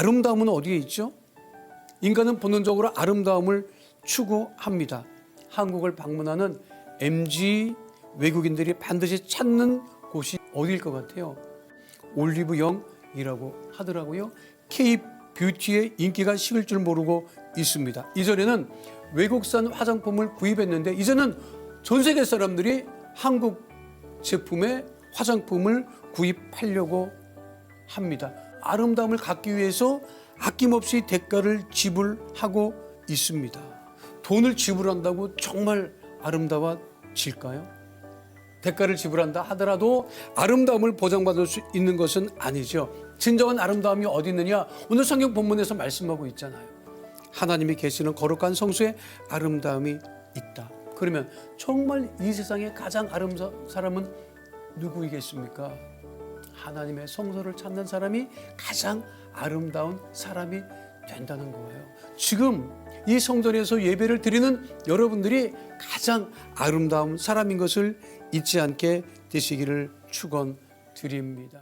아름다움은 어디에 있죠? 인간은 본능적으로 아름다움을 추구합니다. 한국을 방문하는 MG 외국인들이 반드시 찾는 곳이 어디일 것 같아요? 올리브영이라고 하더라고요. K 뷰티의 인기가 식을 줄 모르고 있습니다. 이전에는 외국산 화장품을 구입했는데 이제는 전 세계 사람들이 한국 제품의 화장품을 구입하려고 합니다. 아름다움을 갖기 위해서 아낌없이 대가를 지불하고 있습니다. 돈을 지불한다고 정말 아름다워질까요? 대가를 지불한다 하더라도 아름다움을 보장받을 수 있는 것은 아니죠. 진정한 아름다움이 어디 있느냐? 오늘 성경 본문에서 말씀하고 있잖아요. 하나님이 계시는 거룩한 성수에 아름다움이 있다. 그러면 정말 이 세상에 가장 아름다운 사람은 누구이겠습니까? 하나님의 성소를 찾는 사람이 가장 아름다운 사람이 된다는 거예요. 지금 이 성전에서 예배를 드리는 여러분들이 가장 아름다운 사람인 것을 잊지 않게 되시기를 축원드립니다.